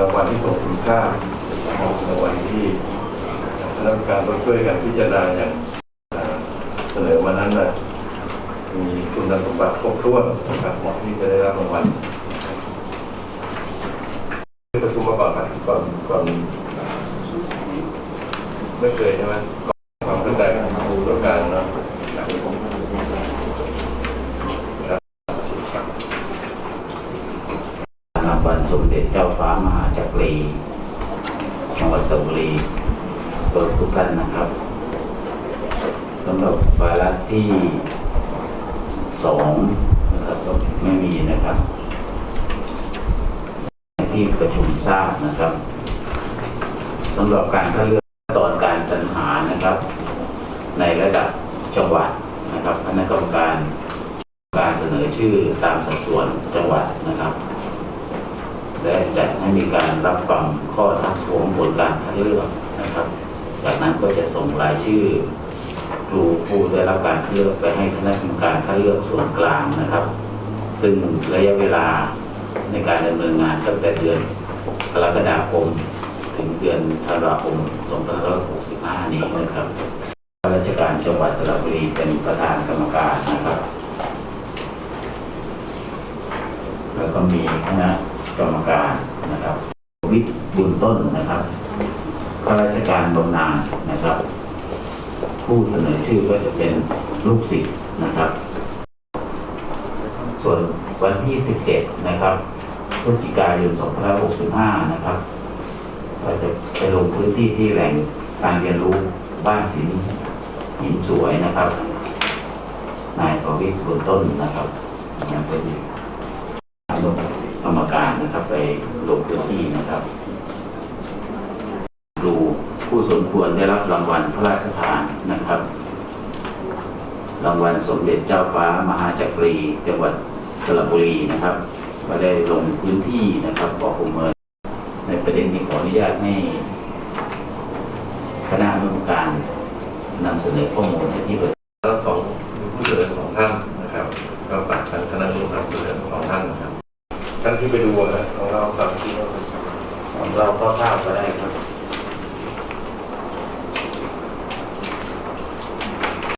รางวัลที่ทรงคุณค่าของรางวัลที่คณะกรรมการต้องช่วยกันพิจารณาอย่างเสนอมานั้นนะมีคุณสมบัติครบถ้วนนะครับเหมาะที่จะได้รับรางวัลประชุมมาก่อนไหมก่อนก่อนไม่เคยใช่ไหมความเข้าใจของตัวการเนาะ รางวัลสมเด็จเจ้าฟ้ามหาจักรีจังหวัดสระบุรีเปิดทุกท่านนะครับสำหรับวาระที่สองนะครับก็ไม่มีนะครับ ที่ประชุมทราบนะครับสำหรับการคัดเลือกตอนการสรรหานะครับ ในระดับจังหวัดนะครับคณะกรรมการการเสนอชื่อตามสัดส่วนจังหวัดนะครับ และจัดให้มีการรับฟังข้อทักท้วงผลการคัดเลือกนะครับ จากนั้นก็จะส่งรายชื่อครูผู้ได้รับการคัดเลือกไปให้คณะกรรมการคัดเลือกส่วนกลางนะครับ ซึ่งระยะเวลาในการดำเนินงานตั้งแต่เดือนกรกฎาคมถึงเดือนธันวาคม 2565 นี้นะครับราชการจังหวัดสระบุรีเป็นประธานกรรมการนะครับ แล้วก็มีคณะกรรมการนะครับ วิทย์บุญต้นนะครับข้าราชการบำนาญนะครับ ผู้เสนอชื่อก็จะเป็นลูกศิษย์นะครับ ส่วนวันที่ 17 นะครับพฤศจิกายน2565 นะครับเราจะไปลงพื้นที่ที่แหล่งการเรียนรู้บ้านศิลป์หินสวยนะครับ นายประวิทย์บุญต้นนะครับยังเป็น กรรมการนะครับ ไปลงพื้นที่นะครับดูผู้สมควรได้รับรางวัลพระราชทานนะครับ รางวัลสมเด็จเจ้าฟ้ามหาจักรี จังหวัดสระบุรีนะครับ ก็ได้ลงพื้นที่นะครับบอกประเมินในประเด็นนี้ขออนุญาตให้คณะกรรมการนำเสนอข้อมูลให้ที่ประชุมแล้วสองผู้เสนอสองท่านนะครับ ก็ฝากทางคณะกรรมการผู้เสนอสองท่านนะครับ ท่านที่ไปดูนะของเราครับที่ว่าของเราก็ทราบก็ได้ครับ